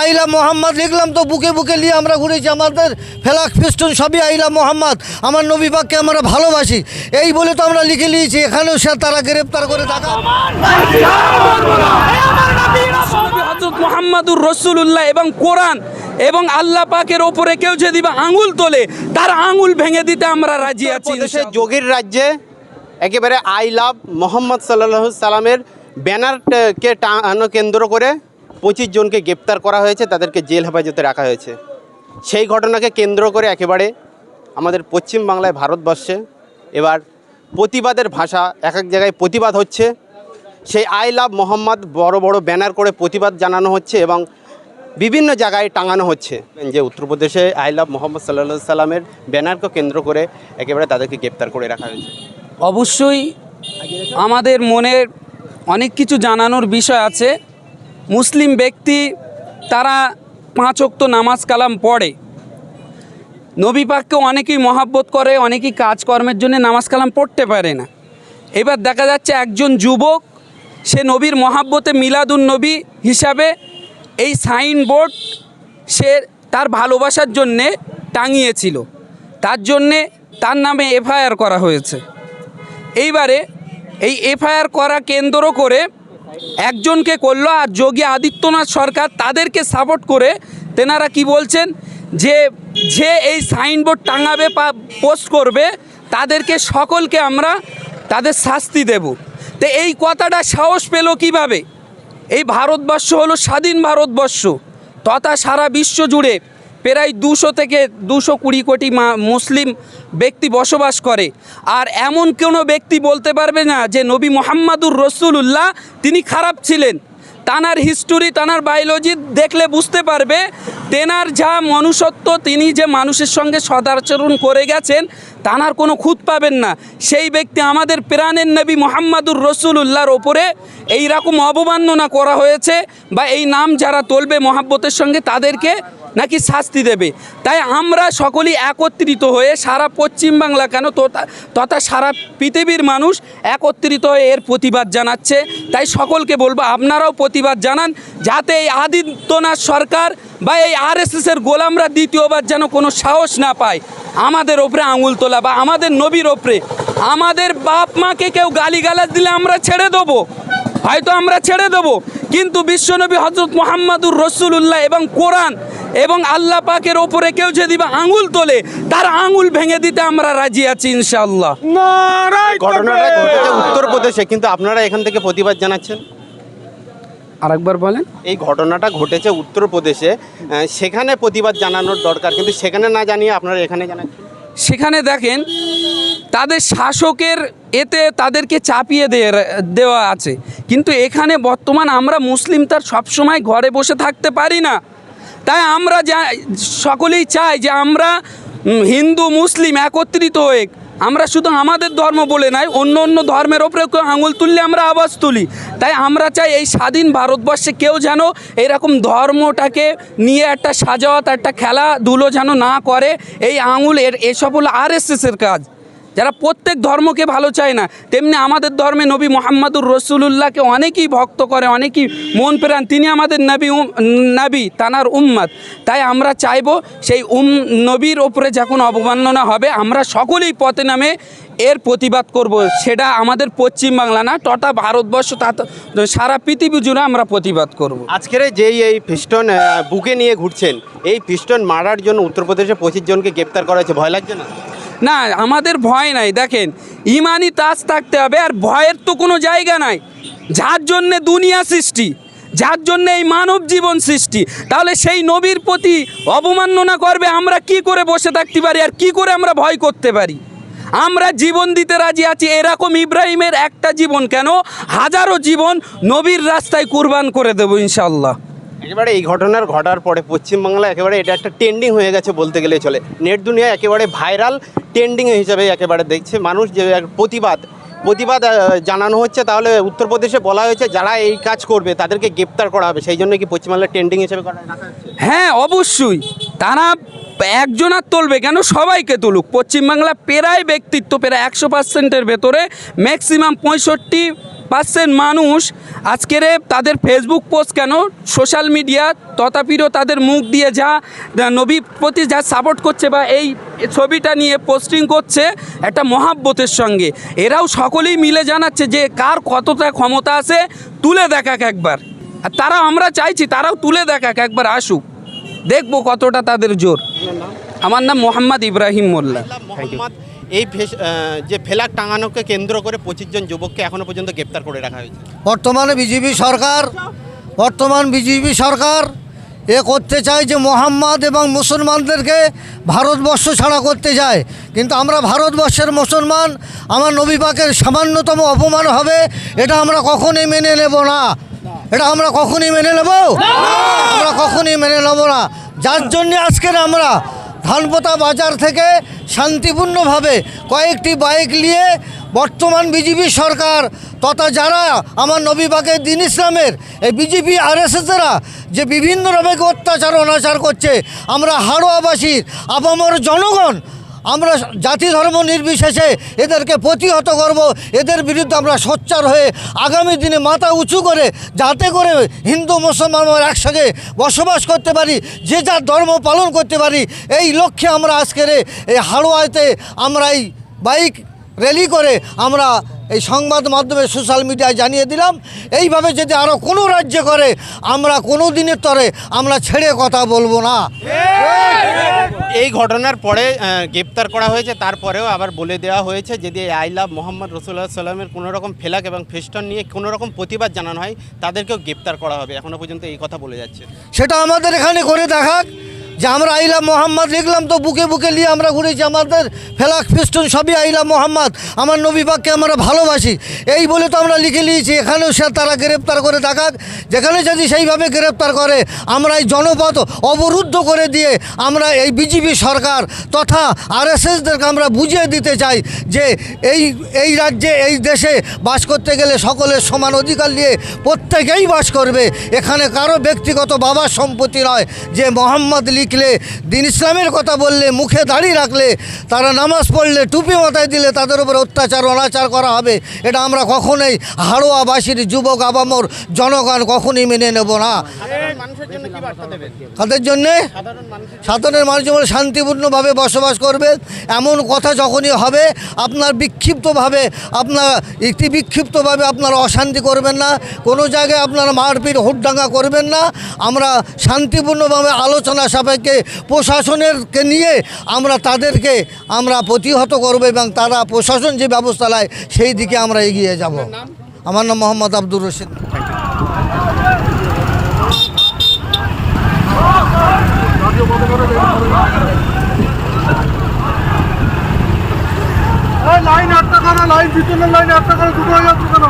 আইলা মোহাম্মদ লিখলাম তো বুকে বুকে নিয়ে আমরা ঘুরেছি আমাদের ফেলাক ফিস্টুন সবই আইলা মোহাম্মদ। আমার নবী পাককে আমরা ভালোবাসি। এই বলে তো আমরা লিখে নিয়েছি এখানেও সে তারা গ্রেপ্তার করে হজরত মোহাম্মদুর রসুল্লাহ এবং কোরআন এবং আল্লাহ পাকের ওপরে কেউ যদি বা আঙুল তোলে তার আঙুল ভেঙে দিতে আমরা রাজি আছি যোগীর রাজ্যে একেবারে আই লাভ মোহাম্মদ সাল্লাহ সাল্লামের ব্যানারকে টাঙানো কেন্দ্র করে পঁচিশ জনকে গ্রেপ্তার করা হয়েছে, তাদেরকে জেল হেফাজতে রাখা হয়েছে। সেই ঘটনাকে কেন্দ্র করে একেবারে আমাদের পশ্চিম বাংলায় ভারতবর্ষে এবার প্রতিবাদের ভাষা, এক এক জায়গায় প্রতিবাদ হচ্ছে। সেই আই লাভ মোহাম্মদ বড় বড় ব্যানার করে প্রতিবাদ জানানো হচ্ছে এবং বিভিন্ন জায়গায় টাঙানো হচ্ছে যে উত্তরপ্রদেশে আই লাভ মোহাম্মদ সাল্লা সাল্লামের ব্যানারকে কেন্দ্র করে একেবারে তাদেরকে গ্রেপ্তার করে রাখা হয়েছে। অবশ্যই আমাদের মনের অনেক কিছু জানানোর বিষয় আছে। মুসলিম ব্যক্তি, তারা পাঁচ অক্ত নামাজ কালাম পড়ে। নবী পাককে অনেকেই মহাব্বত করে, অনেকেই কাজকর্মের জন্য নামাজ কালাম পড়তে পারে না। এবার দেখা যাচ্ছে একজন যুবক, সে নবীর মহাব্বতে মিলাদুন নবী হিসাবে এই সাইনবোর্ড সে তার ভালোবাসার জন্যে টাঙিয়েছিল। তার জন্যে তার নামে এফআইআর করা হয়েছে। এইবারে এই এফআইআর করা কেন্দ্র করে একজনকে করল আর যোগী আদিত্যনাথ সরকার তাদেরকে সাপোর্ট করে তেনারা কি বলছেন? যে যে এই সাইনবোর্ড টাঙাবে বা পোস্ট করবে, তাদেরকে সকলকে আমরা তাদের শাস্তি দেব। তো এই কথাটা সাহস পেল কীভাবে? এই ভারতবর্ষ হলো স্বাধীন ভারতবর্ষ, তথা সারা বিশ্ব জুড়ে প্রায় দুশো থেকে দুশো কুড়ি কোটি মুসলিম ব্যক্তি বসবাস করে। আর এমন কোনো ব্যক্তি বলতে পারবে না যে নবী মোহাম্মদুর রসুল্লাহ তিনি খারাপ ছিলেন। তানার হিস্টোরি তানার বায়োলজি দেখলে বুঝতে পারবে, তেনার যা মনুষ্যত্ব, তিনি যে মানুষের সঙ্গে সদাচরণ করে গেছেন, তানার কোনো খুঁত পাবেন না। সেই ব্যক্তি আমাদের প্রাণের নবী মোহাম্মদুর রসুল্লাহর ওপরে এই রকম অবমাননা করা হয়েছে বা এই নাম যারা তুলবে মহাব্বতের সঙ্গে তাদেরকে নাকি শাস্তি দেবে? তাই আমরা সকলেই একত্রিত হয়ে সারা পশ্চিম বাংলা কেন তথা- তথা সারা পৃথিবীর মানুষ একত্রিত হয়ে এর প্রতিবাদ জানাচ্ছে? তাই সকলকে বলব, আপনারাও প্রতিবাদ জানান যাতে এই আদিত্যনাথ সরকার বা এই আরএসএসের গোলামরা দ্বিতীয়বার যেন কোনো সাহস না পায়। আমাদের ওপরে আঙুল তোলা বা আমাদের নবীর ওপরে, আমাদের বাপ মাকে কেউ গালিগালাজ দিলে আমরা ছেড়ে দেবো। হয়তো আমরা ছেড়ে দেবো। কিন্তু বিশ্বনবী হজরত মোহাম্মদুর রসুল্লাহ এবং কোরআন এবং আল্লাহ পাকের ওপরে কেউ যদি বা আঙুল তোলে তার আঙুল ভেঙে দিতে আমরা রাজি আছি ইনশাআল্লাহ। ঘটনাটা ঘটেছে উত্তরপ্রদেশে কিন্তু আপনারা এখান থেকে প্রতিবাদ জানাচ্ছেন? আরেকবার বলেন। এই ঘটনাটা ঘটেছে উত্তরপ্রদেশে সেখানে প্রতিবাদ জানানোর দরকার কিন্তু সেখানে না জানিয়ে আপনারা এখানে জানাচ্ছেন? সেখানে দেখেন তাদের শাসকের এতে তাদেরকে চাপিয়ে দে- দেওয়া আছে। কিন্তু এখানে বর্তমান আমরা মুসলিম তার সবসময় ঘরে বসে থাকতে পারি না। তাই আমরা যা, সকলেই চাই যে আমরা হিন্দু, মুসলিম একত্রিত হয়ে, আমরা শুধু আমাদের ধর্ম বলে নাই, অন্য অন্য ধর্মের ওপরে কেউ আঙুল তুললে আমরা আওয়াজ তুলি। তাই আমরা চাই এই স্বাধীন ভারতবর্ষে কেউ যেন এরকম ধর্মটাকে নিয়ে একটা সাজাওয়াত একটা খেলা খেলাধুলো যেন না করে, এই আঙুল এর এসব হলো আর কাজ। যারা প্রত্যেক ধর্মকে ভালো চায় না, তেমনি আমাদের ধর্মে নবী মোহাম্মদুর রসুলুল্লাহকে অনেকেই ভক্ত করে, অনেকেই মন প্রাণ। তিনি আমাদের নবী নবী, তানার উম্মাদ। তাই আমরা চাইব সেই উম, নবীর ওপরে যখন অবমাননা হবে, আমরা সকলেই পথে নামে এর প্রতিবাদ করব। সেটা আমাদের পশ্চিম বাংলা না তথা ভারতবর্ষ তা সারা পৃথিবী জুড়ে আমরা প্রতিবাদ করব। আজকের যেই, এই পিস্টন বুকে নিয়ে ঘুরছেন, এই পিস্টন মারার জন্য উত্তরপ্রদেশে পঁচিশ জনকে গ্রেপ্তার করা হয়েছে, ভয় লাগছে না? না, আমাদের ভয় নাই, দেখেন। ইমানই তাজ থাকতে হবে, আর ভয়ের তো কোনো জায়গা নাই। যার জন্যে দুনিয়া সৃষ্টি, যার জন্য এই মানব জীবন সৃষ্টি, তাহলে সেই নবীর প্রতি অবমাননা করবে, আমরা কি করে বসে থাকতে পারি, আর কি করে আমরা ভয় করতে পারি? আমরা জীবন দিতে রাজি আছি, এরকম ইব্রাহিমের একটা জীবন কেন? হাজারো জীবন নবীর রাস্তায় কুরবান করে দেবো ইনশাল্লাহ একেবারে এই ঘটনার ঘটার পরে পশ্চিমবাংলা একেবারে এটা একটা ট্রেন্ডিং হয়ে গেছে বলতে গেলে চলে। নেট দুনিয়া একেবারে ভাইরাল ট্রেন্ডিং হিসাবে একেবারে দেখছে মানুষ। যে প্রতিবাদ প্রতিবাদ জানানো হচ্ছে। তাহলে উত্তরপ্রদেশে বলা হয়েছে, যারা এই কাজ করবে, তাদেরকে গ্রেপ্তার করা হবে। সেই জন্য কি পশ্চিমবাংলার ট্রেন্ডিং হিসেবে করা হ্যাঁ? অবশ্যই। তারা একজনার তুলবে কেন? সবাইকে তুলুক। পশ্চিমবাংলা প্রায় ব্যক্তিত্ব, প্রায় একশো পার্সেন্টের ভেতরে ম্যাক্সিমাম পঁয়ষট্টি পার্সেন্ট মানুষ আজকের তাদের ফেসবুক পোস্ট কেন? সোশ্যাল মিডিয়া তথাপিও তাদের মুখ দিয়ে যা নবী প্রতি যা সাপোর্ট করছে বা এই ছবিটা নিয়ে পোস্টিং করছে, একটা মহাব্বতের সঙ্গে। এরাও সকলেই মিলে জানাচ্ছে যে কার কতটা ক্ষমতা আছে, তুলে দেখাক একবার। আর তারা আমরা চাইছি, তারাও তুলে দেখাক, একবার আসুক। দেখব কতটা তাদের জোর। আমার নাম মোহাম্মদ ইব্রাহিম মোল্লা। এই ফেস- যে ফেলাক টাঙানোকে কেন্দ্র করে পঁচিশ জন যুবককে এখনও পর্যন্ত গ্রেপ্তার করে রাখা হয়েছে। বর্তমানে বিজেপি সরকার বর্তমান বিজেপি সরকার এ করতে চায় যে মোহাম্মদ এবং মুসলমানদেরকে ভারতবর্ষ ছাড়া করতে যায়। কিন্তু আমরা ভারতবর্ষের মুসলমান আমার নবী পাকের সামান্যতম অপমান হবে এটা আমরা কখনই মেনে নেব না। এটা আমরা কখনই মেনে নেব? আমরা কখনই মেনে নেব না। যার জন্যে আজকের আমরা ধানপোতা বাজার থেকে শান্তিপূর্ণভাবে কয়েকটি বাইক নিয়ে বর্তমান বিজেপি সরকার তথা যারা আমার নবীবাগের দিন ইসলামের, এই বিজেপি আর এরা যে বিভিন্ন রকমের অত্যাচার, অনাচার করছে, আমরা হাড়োয়াবাসীর আবামর জনগণ আমরা জাতি ধর্ম নির্বিশেষে এদেরকে প্রতিহত করব। এদের বিরুদ্ধে আমরা সোচ্চার হয়ে আগামী দিনে মাথা উঁচু করে, যাতে করে হিন্দু, মুসলমান একসঙ্গে বসবাস করতে পারি, যে যার ধর্ম পালন করতে পারি। এই লক্ষ্যে আমরা আজকের এই হাড়োয়াতে আমরা এই বাইক র্যালি করে আমরা এই সংবাদ মাধ্যমে সোশ্যাল মিডিয়ায় জানিয়ে দিলাম। এইভাবে যদি আরও কোনো রাজ্যে করে, আমরা কোনো দিনের তরে আমরা ছেড়ে কথা বলব না। এই ঘটনার পরে গ্রেপ্তার করা হয়েছে। তারপরেও আবার বলে দেওয়া হয়েছে যদি আই লাভ মোহাম্মদ রসুল্লাহ সাল্লামের কোনোরকম ফেলাক এবং ফেস্টন নিয়ে কোনোরকম প্রতিবাদ জানানো হয়, তাদেরকেও গ্রেপ্তার করা হবে। এখনও পর্যন্ত এই কথা বলে যাচ্ছে। সেটা আমাদের এখানে করে দেখাক। যে আমরা আইলাম মোহাম্মদ, লিখলাম তো বুকে বুকে নিয়ে আমরা ঘুরেছি, আমাদের ফেলাক ফিস্টন সবই আইলাম মোহাম্মদ, আমার নবী পাককে আমরা ভালোবাসি। এই বলে তো আমরা লিখে নিয়েছি, এখানেও সে তারা গ্রেপ্তার করে দেখাক যেখানে যদি সেইভাবে গ্রেপ্তার করে, আমরা এই জনপথ অবরুদ্ধ করে দিয়ে আমরা এই বিজেপি সরকার তথা আরএসএসদেরকে আমরা বুঝিয়ে দিতে চাই যে এই এই রাজ্যে, এই দেশে বাস করতে গেলে সকলের সমান অধিকার নিয়ে প্রত্যেকেই বাস করবে। এখানে কারও ব্যক্তিগত বাবার সম্পত্তি নয় যে মোহাম্মদ লিখলে দিন ইসলামের কথা বললে, মুখে দাঁড়িয়ে রাখলে, তারা নামাজ পড়লে, টুপি মাথায় দিলে তাদের উপর অত্যাচার, অনাচার করা হবে। এটা আমরা কখনোই হাড়োয়াবাসীর যুবক আবামর জনগণ কখনই মেনে নেব না। কাদের জন্যে সাধারণ মানুষের মানুষ যেমন শান্তিপূর্ণভাবে বসবাস করবে। এমন কথা যখনই হবে আপনার বিক্ষিপ্তভাবে আপনার একটি বিক্ষিপ্তভাবে আপনারা অশান্তি করবেন না। কোনো জায়গায় আপনারা মারপিট হুটডাঙ্গা করবেন না। আমরা শান্তিপূর্ণভাবে আলোচনা সাপেক্ষে প্রশাসনেরকে নিয়ে আমরা তাদেরকে আমরা প্রতিহত করব এবং তারা প্রশাসন যে ব্যবস্থা নেয় সেই দিকে আমরা এগিয়ে যাব। আমার নাম মোহাম্মদ আব্দুর রশিদ। লাইন আটটা কেন লাইন পিছনের লাইন আটটা কেন দুটো হয়ে যাচ্ছে কেন?